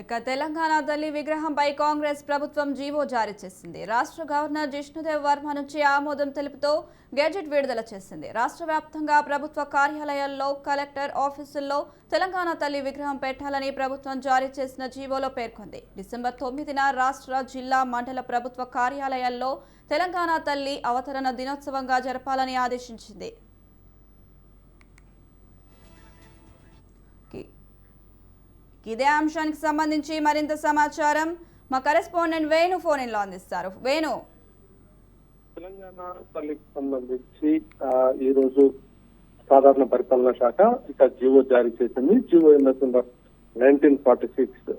ఇక తెలంగాణ తల్లి విగ్రహంపై కాంగ్రెస్ ప్రభుత్వం జీవో జారీ చేసింది. రాష్ట్ర గవర్నర్ జిష్ణుదేవ్ వర్మ నుంచి ఆమోదం తెలుపుతూ గెజెట్ విడుదల చేసింది. రాష్ట్ర వ్యాప్తంగా ప్రభుత్వ కార్యాలయాల్లో కలెక్టర్ ఆఫీసుల్లో తెలంగాణ తల్లి విగ్రహం పెట్టాలని ప్రభుత్వం జారీ చేసిన జీవోలో పేర్కొంది. డిసెంబర్ తొమ్మిదిన రాష్ట్ర జిల్లా మండల ప్రభుత్వ కార్యాలయాల్లో తెలంగాణ తల్లి అవతరణ దినోత్సవంగా జరపాలని ఆదేశించింది. ఇదే అంశానికి సంబంధించి మరింత సమాచారం మా కరెస్పాండెంట్ వేణు ఫోన్ ఇన్లో అందిస్తారు. వేణు. తెలంగాణ తల్లికి సంబంధించి ఈ రోజు సాధారణ పరిపాలన శాఖ ఇక జీవో జారీ చేసింది. GO number nineteen forty six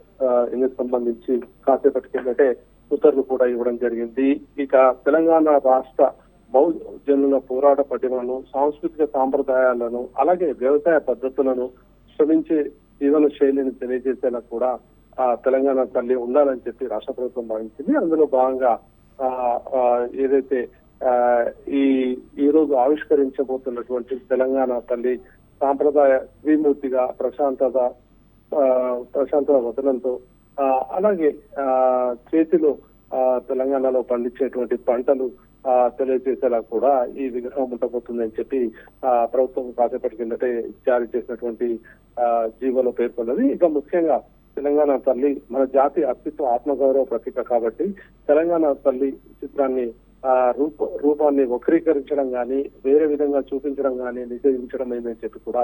ఇందుకు సంబంధించి కాసేపటి కిందటే ఉత్తర్వులు కూడా ఇవ్వడం జరిగింది. ఇక తెలంగాణ రాష్ట్ర బహుజనుల పోరాట పటిమను సాంస్కృతిక సాంప్రదాయాలను అలాగే వ్యవసాయ పద్ధతులను శ్రమించే జీవన శైలిని తెలియజేసేలా కూడా ఆ తెలంగాణ తల్లి ఉండాలని చెప్పి రాష్ట్ర ప్రభుత్వం భావించింది. అందులో భాగంగా ఆ, ఏదైతే ఆ, ఈ ఈ రోజు ఆవిష్కరించబోతున్నటువంటి తెలంగాణ తల్లి సాంప్రదాయ శ్రీమూర్తిగా ప్రశాంతత ఆ, ప్రశాంతత వదనంతో ఆ, అలాగే ఆ, చేతిలో ఆ, తెలంగాణలో పండించేటువంటి పంటలు తెలియజేసేలా కూడా ఈ విగ్రహం ఉండబోతుందని చెప్పి ఆ, ప్రభుత్వం కాసేపటి కిందటే జారీ చేసినటువంటి ఆ, జీవోలో పేర్కొన్నది. ఇక ముఖ్యంగా తెలంగాణ తల్లి మన జాతి అస్తిత్వ ఆత్మగౌరవ ప్రతీక కాబట్టి తెలంగాణ తల్లి చిత్రాన్ని ఆ రూప రూపాన్ని వక్రీకరించడం కానీ వేరే విధంగా చూపించడం కానీ నిషేధించడం ఏందని చెప్పి కూడా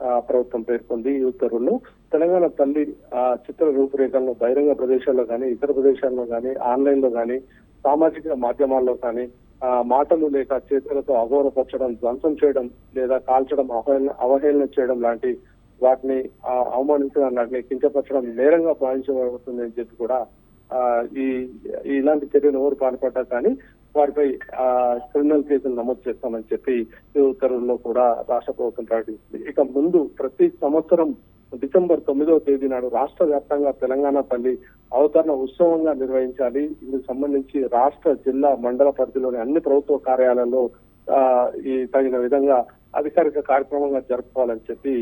ఆ, ప్రభుత్వం పేర్కొంది ఈ ఉత్తర్వుల్లో. తెలంగాణ తల్లి ఆ చిత్ర రూపురేఖలను బహిరంగ ప్రదేశాల్లో కానీ ఇతర ప్రదేశాల్లో కానీ ఆన్లైన్లో కానీ సామాజిక మాధ్యమాల్లో కానీ ఆ మాటలు లేక చేతులతో అగౌరవపరచడం ధ్వంసం చేయడం లేదా కాల్చడం అవహేళన అవహేళన చేయడం లాంటి వాటిని ఆ, అవమానించడం లాంటిని కించపరచడం నేరంగా భావించబడుతుంది అని చెప్పి కూడా ఆ ఈ ఇలాంటి చర్యలు ఎవరు పాల్పడ్డా కానీ వారిపై ఆ క్రిమినల్ కేసులు నమోదు చేస్తామని చెప్పి ఈ ఉత్తర్వుల్లో కూడా రాష్ట్ర ప్రభుత్వం ప్రకటించింది. ఇక ముందు ప్రతి సంవత్సరం డిసెంబర్ తొమ్మిదవ తేదీ నాడు రాష్ట్ర వ్యాప్తంగా తెలంగాణ తల్లి అవతరణ ఉత్సవంగా నిర్వహించాలి. ఇందుకు సంబంధించి రాష్ట్ర జిల్లా మండల పరిధిలోని అన్ని ప్రభుత్వ కార్యాలయాల్లో ఆ ఈ తగిన విధంగా అధికారిక కార్యక్రమంగా జరుపుకోవాలని చెప్పి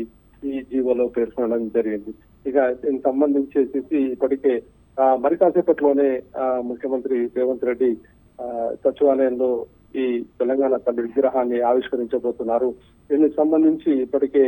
ఈ జీవోలో పేర్కొనడం జరిగింది. ఇక దీనికి సంబంధించేసి ఇప్పటికే ఆ, మరి కాసేపట్లోనే ఆ, ముఖ్యమంత్రి రేవంత్ రెడ్డి ఆ, సచివాలయంలో ఈ తెలంగాణ తల్లి విగ్రహాన్ని ఆవిష్కరించబోతున్నారు. దీనికి సంబంధించి ఇప్పటికే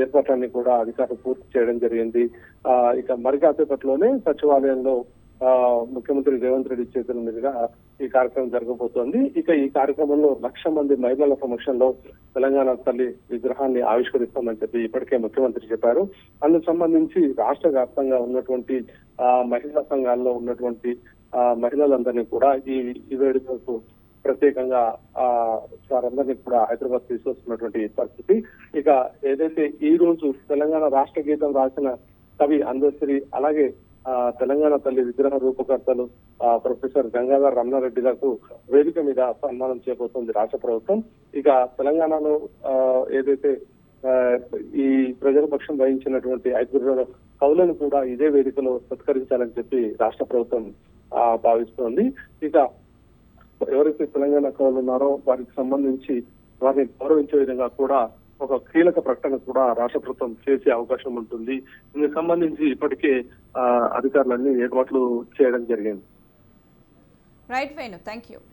ఏర్పాట్లన్నీ కూడా అధికారులు పూర్తి చేయడం జరిగింది. ఆ, ఇక మరి కాసేపట్లోనే సచివాలయంలో ఆ, ముఖ్యమంత్రి రేవంత్ రెడ్డి చేతుల మీదుగా ఈ కార్యక్రమం జరగబోతోంది. ఇక ఈ కార్యక్రమంలో లక్ష మంది మహిళల సమక్షంలో తెలంగాణ తల్లి విగ్రహాన్ని ఆవిష్కరిస్తామని చెప్పి ఇప్పటికే ముఖ్యమంత్రి చెప్పారు. అందుకు సంబంధించి రాష్ట్ర వ్యాప్తంగా ఉన్నటువంటి ఆ, మహిళా సంఘాల్లో ఉన్నటువంటి ఆ, మహిళలందరినీ కూడా ఈ ఈ వేడుకలకు ప్రత్యేకంగా ఆ వారందరినీ కూడా హైదరాబాద్ తీసుకొస్తున్నటువంటి పరిస్థితి. ఇక ఏదైతే ఈ రోజు తెలంగాణ రాష్ట్ర గీతం రాసిన కవి అందశ్రీ అలాగే ఆ తెలంగాణ తల్లి విగ్రహ రూపకర్తలు ఆ ప్రొఫెసర్ గంగాధర్ రమణారెడ్డిలకు వేదిక మీద సన్మానం చేయబోతోంది రాష్ట్ర ప్రభుత్వం. ఇక తెలంగాణలో ఆ, ఏదైతే ఆ, ఈ ప్రజల పక్షం వహించినటువంటి ఐదుగురు కవులను కూడా ఇదే వేదికలో సత్కరించాలని చెప్పి రాష్ట్ర ప్రభుత్వం ఆ, భావిస్తోంది. ఇక ఎవరైతే తెలంగాణ కవులు ఉన్నారో వారికి సంబంధించి వారిని గౌరవించే విధంగా కూడా ఒక కీలక ప్రకటన కూడా రాష్ట్ర ప్రభుత్వం చేసే అవకాశం ఉంటుంది. దీనికి సంబంధించి ఇప్పటికే అధికారులన్నీ ఏర్పాట్లు చేయడం జరిగింది. Right Venu thank you